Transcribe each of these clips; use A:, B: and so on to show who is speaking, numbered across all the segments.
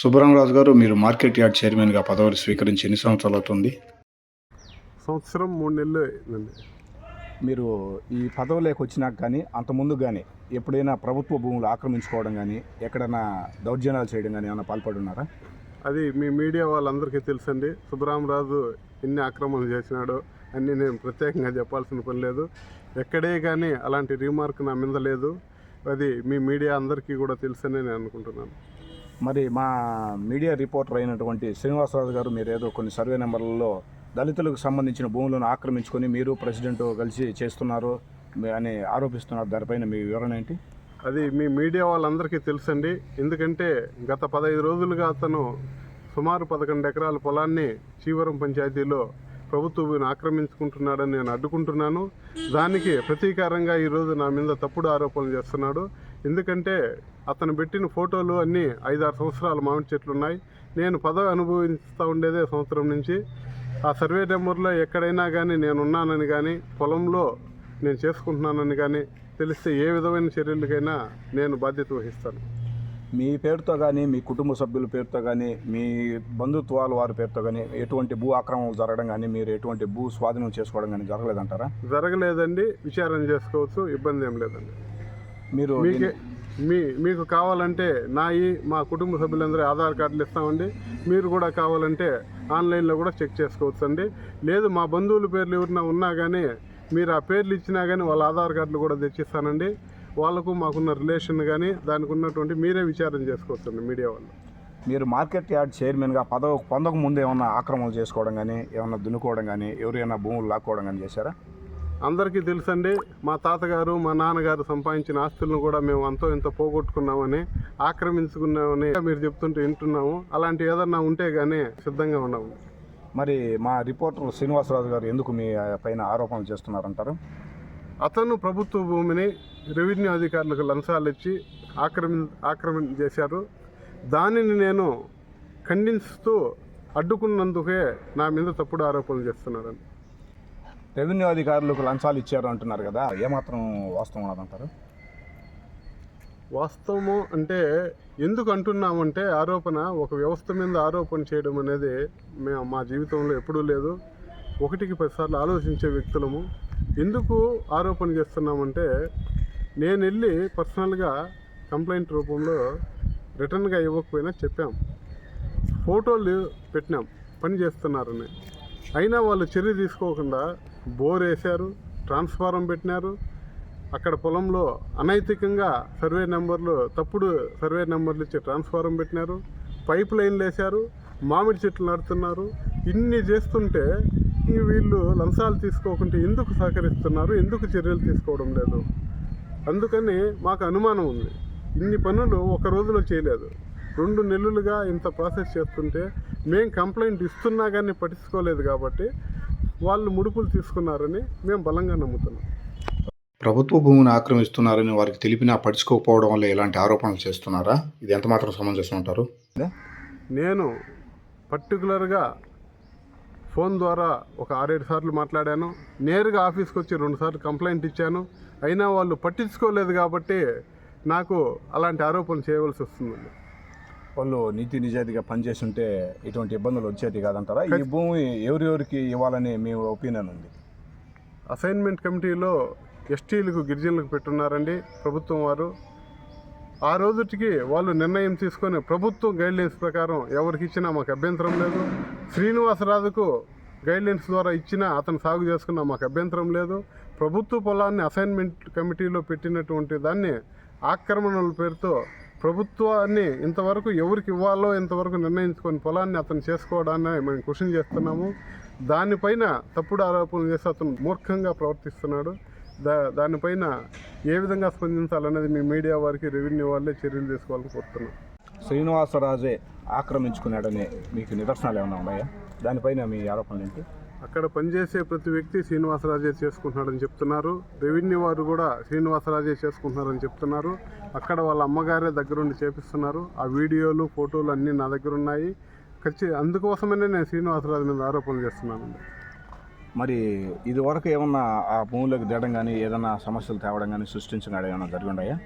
A: సుబ్బరామరాజు గారు మీరు market yard చైర్మన్గా పదవి స్వీకరించి ఎన్ని సంవత్సరాలు అవుతుంది?
B: సంవత్సరం మూడు నెలలు అయిందండి.
C: మీరు ఈ పదవిలోకి వచ్చినాక కానీ అంతకుముందు కానీ ఎప్పుడైనా ప్రభుత్వ భూములు ఆక్రమించుకోవడం కానీ ఎక్కడైనా దౌర్జన్యాలు చేయడం కానీ ఏమైనా పాల్పడి ఉన్నారా
B: అది మీ మీడియా వాళ్ళందరికీ తెలుసండి. సుబ్బరామరాజు ఎన్ని ఆక్రమణలు చేసినాడో అన్నీ నేను ప్రత్యేకంగా చెప్పాల్సిన పని లేదు. ఎక్కడే కానీ అలాంటి రీమార్క్ నా మీద లేదు. అది మీ మీడియా అందరికీ కూడా తెలుసని నేను అనుకుంటున్నాను.
C: మరి మా మీడియా రిపోర్టర్ అయినటువంటి శ్రీనివాసరాజు గారు మీరు ఏదో కొన్ని సర్వే నెంబర్లలో దళితులకు సంబంధించిన భూములను ఆక్రమించుకొని మీరు ప్రెసిడెంట్ కలిసి చేస్తున్నారు అని ఆరోపిస్తున్నారు. దానిపైన మీ వివరణ ఏంటి?
B: అది మీ మీడియా వాళ్ళందరికీ తెలుసండి. ఎందుకంటే గత పదహైదు రోజులుగా అతను సుమారు పదకొండు ఎకరాల పొలాన్ని చీవరం పంచాయతీలో ప్రభుత్వం ఆక్రమించుకుంటున్నాడని నేను అడ్డుకుంటున్నాను. దానికి ప్రతీకారంగా ఈరోజు నా మీద తప్పుడు ఆరోపణలు చేస్తున్నాడు. ఎందుకంటే అతను పెట్టిన ఫోటోలు అన్నీ ఐదారు సంవత్సరాలు మామిడి చెట్లు ఉన్నాయి. నేను పదవి అనుభవిస్తూ ఉండేదే సంవత్సరం నుంచి. ఆ సర్వే నెంబర్లో ఎక్కడైనా కానీ నేను ఉన్నానని కానీ పొలంలో నేను చేసుకుంటున్నానని కానీ తెలిస్తే ఏ విధమైన చర్యలకైనా నేను బాధ్యత వహిస్తాను.
C: మీ పేరుతో కానీ మీ కుటుంబ సభ్యుల పేరుతో కానీ మీ బంధుత్వాల వారి పేరుతో కానీ ఎటువంటి భూ ఆక్రమణలు జరగడం కానీ మీరు ఎటువంటి భూ స్వాధీనం చేసుకోవడం కానీ జరగలేదంటారా?
B: జరగలేదండి. విచారణ చేసుకోవచ్చు. ఇబ్బంది ఏం లేదండి.
C: మీరు
B: మీకే మీ మీకు కావాలంటే నాయి మా కుటుంబ సభ్యులందరూ ఆధార్ కార్డులు ఇస్తామండి. మీరు కూడా కావాలంటే ఆన్లైన్లో కూడా చెక్ చేసుకోవచ్చు అండి లేదు మా బంధువుల పేర్లు ఎవరైనా ఉన్నా కానీ మీరు ఆ పేర్లు ఇచ్చినా కానీ వాళ్ళ ఆధార్ కార్డులు కూడా తెచ్చిస్తానండి. వాళ్ళకు మాకున్న రిలేషన్ కానీ దానికి ఉన్నటువంటి మీరే విచారణ చేసుకోవచ్చండి మీడియా వాళ్ళు.
C: మీరు మార్కెట్ యార్డ్ చైర్మన్గా పదవి పొందక ముందు ఏమన్నా ఆక్రమణలు చేసుకోవడం కానీ ఏమన్నా దున్నుకోవడం కానీ ఎవరైనా భూములు లాక్కోవడం కానీ చేశారా?
B: అందరికీ తెలుసండి మా తాతగారు మా నాన్నగారు సంపాదించిన ఆస్తులను కూడా మేము అంతో ఇంత పోగొట్టుకున్నామని ఆక్రమించుకున్నామని మీరు చెప్తుంటే వింటున్నాము. అలాంటి ఏదన్నా ఉంటే కానీ సిద్ధంగా ఉన్నాము.
C: మరి మా రిపోర్టర్ శ్రీనివాసరాజు గారు ఎందుకు మీ పైన ఆరోపణలు చేస్తున్నారంటారు?
B: అతను ప్రభుత్వ భూమిని రెవెన్యూ అధికారులకు లంచాలు ఇచ్చి ఆక్రమి ఆక్రమణ చేశారు. దానిని నేను ఖండిస్తూ అడ్డుకున్నందుకే నా మీద తప్పుడు ఆరోపణలు చేస్తున్నాడని
C: రెవెన్యూ అధికారులకు లంచాలు ఇచ్చారు అంటున్నారు కదా ఏమాత్రం వాస్తవం ఉన్నదంటారు?
B: వాస్తవము అంటే ఎందుకు అంటున్నామంటే ఆరోపణ ఒక వ్యవస్థ మీద ఆరోపణ చేయడం అనేది మేము మా జీవితంలో ఎప్పుడూ లేదు. ఒకటికి పదిసార్లు ఆలోచించే వ్యక్తులము. ఎందుకు ఆరోపణ చేస్తున్నామంటే నేను వెళ్ళి పర్సనల్గా కంప్లైంట్ రూపంలో రిటర్న్గా ఇవ్వకపోయినా చెప్పాం. ఫోటోలు పెట్టినాం. పని చేస్తున్నారని. అయినా వాళ్ళు చర్య తీసుకోకుండా బోర్ వేశారు ట్రాన్స్ఫారం పెట్టినారు. అక్కడ పొలంలో అనైతికంగా సర్వే నెంబర్లు తప్పుడు సర్వే నెంబర్లు ఇచ్చి ట్రాన్స్ఫారం పెట్టినారు. పైప్ లైన్లు వేశారు. మామిడి చెట్లు నడుతున్నారు ఇన్ని చేస్తుంటే ఈ వీళ్ళు లంచాలు తీసుకోకుంటే ఎందుకు సహకరిస్తున్నారు? ఎందుకు చర్యలు తీసుకోవడం లేదు? అందుకని మాకు అనుమానం ఉంది. ఇన్ని పనులు ఒక రోజులో చేయలేదు. రెండు నెలలుగా ఇంత ప్రాసెస్ చేస్తుంటే మేము కంప్లైంట్ ఇస్తున్నా కానీ పట్టించుకోలేదు కాబట్టి వాళ్ళు ముడుపులు తీసుకున్నారని మేము బలంగా నమ్ముతున్నాం.
A: ప్రభుత్వ భూమిని ఆక్రమిస్తున్నారని వారికి తెలిపినా పడుచుకోకపోవడం వల్ల ఎలాంటి ఆరోపణలు చేస్తున్నారా? ఇది ఎంత మాత్రం సమంజసం ఉంటారు
B: నేను పర్టికులర్గా ఫోన్ ద్వారా ఒక ఆరేడు సార్లు మాట్లాడాను. నేరుగా ఆఫీస్కి వచ్చి రెండుసార్లు కంప్లైంట్ ఇచ్చాను. అయినా వాళ్ళు పట్టించుకోలేదు కాబట్టి నాకు అలాంటి ఆరోపణలు చేయవలసి వస్తుందండి.
C: వాళ్ళు నీతి నిజాయితీగా పనిచేసి ఉంటే ఇటువంటి ఇబ్బందులు వచ్చేది కాదంటారా? ఈ భూమి ఎవరెవరికి ఇవ్వాలని మీ ఒపీనియన్ ఉంది?
B: అసైన్మెంట్ కమిటీలో ఎస్టీలకు గిరిజనులకు పెట్టున్నారండి ప్రభుత్వం వారు. ఆ రోజుటికి వాళ్ళు నిర్ణయం తీసుకొని ప్రభుత్వం గైడ్లైన్స్ ప్రకారం ఎవరికి ఇచ్చినా మాకు అభ్యంతరం లేదు. శ్రీనివాసరాజుకు గైడ్లైన్స్ ద్వారా ఇచ్చినా అతను సాగు చేసుకున్నా మాకు అభ్యంతరం లేదు. ప్రభుత్వ పొలాన్ని అసైన్మెంట్ కమిటీలో పెట్టినటువంటి దాన్ని ఆక్రమణల పేరుతో ప్రభుత్వాన్ని ఇంతవరకు ఎవరికి ఇవ్వాలో ఇంతవరకు నిర్ణయించుకొని పొలాన్ని అతను చేసుకోవడాన్ని మేము కృషి చేస్తున్నాము. దానిపైన తప్పుడు ఆరోపణలు చేసి అతను మూర్ఖంగా ప్రవర్తిస్తున్నాడు. దా దానిపైన ఏ విధంగా స్పందించాలనేది మీ మీడియా వారికి రెవెన్యూ వాళ్ళే చర్యలు తీసుకోవాలని కోరుతున్నాం.
C: శ్రీనివాసరాజే ఆక్రమించుకున్నాడని మీకు నిదర్శనాలు ఏమైనా ఉన్నాయా? దానిపైన మీ ఆరోపణలు ఏంటి?
B: అక్కడ పనిచేసే ప్రతి వ్యక్తి శ్రీనివాసరాజే చేసుకుంటున్నాడని చెప్తున్నారు. రెవెన్యూ వారు కూడా శ్రీనివాసరాజే చేసుకుంటున్నారని చెప్తున్నారు. అక్కడ వాళ్ళ అమ్మగారే దగ్గరుండి చేపిస్తున్నారు. ఆ వీడియోలు ఫోటోలు అన్నీ నా దగ్గర ఉన్నాయి ఖచ్చితంగా అందుకోసమనే నేను శ్రీనివాసరాజు మీద ఆరోపణలు చేస్తున్నానండి.
C: మరి ఇది వరకు ఏమన్నా ఆ భూమిలోకి దిగడం కానీ ఏదైనా సమస్యలు తేవడం కానీ సృష్టించడం ఏమైనా జరిగి ఉన్నాయా?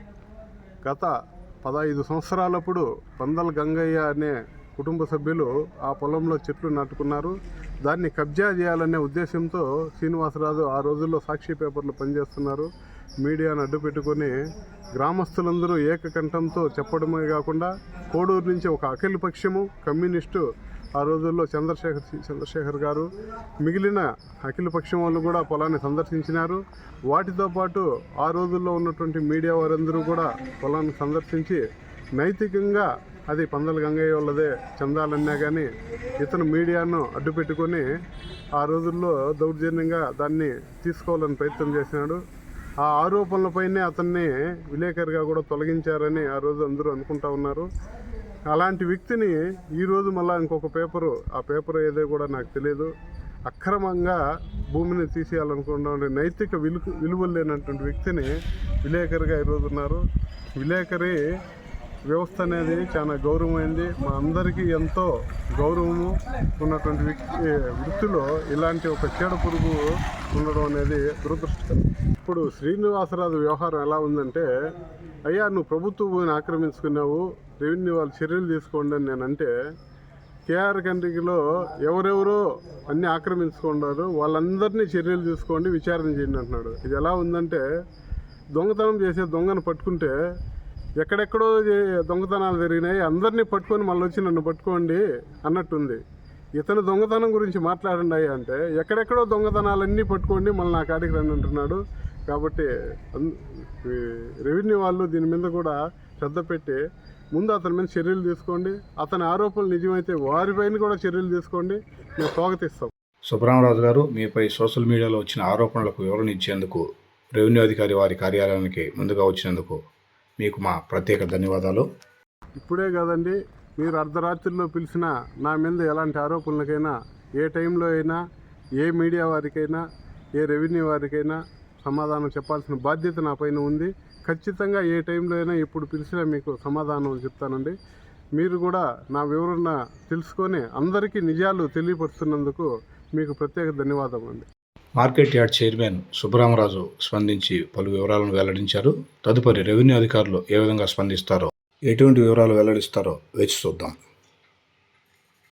B: గత పదహైదు సంవత్సరాలప్పుడు పందల గంగయ్య అనే కుటుంబ సభ్యులు ఆ పొలంలో చెట్లు నాటుకున్నారు. దాన్ని కబ్జా చేయాలనే ఉద్దేశంతో శ్రీనివాసరాజు ఆ రోజుల్లో సాక్షి పేపర్లు పనిచేస్తున్నారు. మీడియాను అడ్డు పెట్టుకొని గ్రామస్తులందరూ ఏకకంఠంతో చెప్పడమే కాకుండా కోడూరు నుంచి ఒక అఖిల పక్షము కమ్యూనిస్టు ఆ రోజుల్లో చంద్రశేఖర్ చంద్రశేఖర్ గారు మిగిలిన అఖిల పక్షం వాళ్ళు కూడా పొలాన్ని సందర్శించినారు. వాటితో పాటు ఆ రోజుల్లో ఉన్నటువంటి మీడియా వారందరూ కూడా పొలాన్ని సందర్శించి నైతికంగా అది పందల గంగయ్య వాళ్ళదే చందాలన్నా కానీ ఇతను మీడియాను అడ్డు పెట్టుకొని ఆ రోజుల్లో దౌర్జన్యంగా దాన్ని తీసుకోవాలని ప్రయత్నం చేసినాడు. ఆ ఆరోపణలపైనే అతన్ని విలేకరిగా కూడా తొలగించారని ఆ రోజు అందరూ అనుకుంటా ఉన్నారు. అలాంటి వ్యక్తిని ఈరోజు మళ్ళీ ఇంకొక పేపరు ఆ పేపర్ ఏదో కూడా నాకు తెలియదు అక్రమంగా భూమిని తీసేయాలనుకున్న నైతిక విలు విలువలు లేనటువంటి వ్యక్తిని విలేకరిగా ఈరోజు ఉన్నారు. విలేకరి వ్యవస్థ అనేది చాలా గౌరవమైంది. మా అందరికీ ఎంతో గౌరవము ఉన్నటువంటి వ్యక్తి వృత్తిలో ఇలాంటి ఒక చీడ పురుగు ఉండడం అనేది దురదృష్టకరం. ఇప్పుడు శ్రీనివాసరాజు వ్యవహారం ఎలా ఉందంటే అయ్యా నువ్వు ప్రభుత్వ భూమిని ఆక్రమించుకున్నావు రెవెన్యూ వాళ్ళు చర్యలు తీసుకోండి అని నేనంటే కేఆర్ కంట్రీలో ఎవరెవరో అన్నీ ఆక్రమించుకున్నారు వాళ్ళందరినీ చర్యలు తీసుకోండి విచారణ చేయండి అంటున్నాడు. ఇది ఎలా ఉందంటే దొంగతనం చేసే దొంగను పట్టుకుంటే ఎక్కడెక్కడో దొంగతనాలు జరిగినాయి. అందరినీ పట్టుకొని మళ్ళీ వచ్చి నన్ను పట్టుకోండి అన్నట్టుంది. ఇతను దొంగతనం గురించి మాట్లాడండి అయ్యా అంటే ఎక్కడెక్కడో దొంగతనాలన్నీ పట్టుకోండి మళ్ళీ నా కాడికి రండి అంటున్నాడు. కాబట్టి రెవెన్యూ వాళ్ళు దీని మీద కూడా శ్రద్ధ పెట్టి ముందు అతని మీద చర్యలు తీసుకోండి. అతని ఆరోపణలు నిజమైతే వారిపైన కూడా చర్యలు తీసుకోండి. మేము స్వాగతిస్తాం.
A: సుబ్రహ్మరాజు గారు మీపై సోషల్ మీడియాలో వచ్చిన ఆరోపణలకు వివరణ ఇచ్చేందుకు రెవెన్యూ అధికారి వారి కార్యాలయానికి ముందుగా వచ్చినందుకు మీకు మా ప్రత్యేక ధన్యవాదాలు.
B: ఇప్పుడే కాదండి మీరు అర్ధరాత్రిలో పిలిచిన నా మీద ఎలాంటి ఆరోపణలకైనా ఏ టైంలో అయినా ఏ మీడియా వారికైనా ఏ రెవెన్యూ వారికైనా సమాధానం చెప్పాల్సిన బాధ్యత నా పైన ఉంది. ఖచ్చితంగా ఏ టైంలో అయినా ఇప్పుడు పిలిచినా మీకు సమాధానం చెప్తానండి. మీరు కూడా నా వివరణ తెలుసుకొని అందరికీ నిజాలు తెలియపరుస్తున్నందుకు మీకు ప్రత్యేక ధన్యవాదం అండి
A: మార్కెట్ యార్డ్ చైర్మన్ సుబ్బరామరాజు స్పందించి పలు వివరాలను వెల్లడించారు. తదుపరి రెవెన్యూ అధికారులు ఏ విధంగా స్పందిస్తారో ఎటువంటి వివరాలు వెల్లడిస్తారో వేచి చూద్దాం.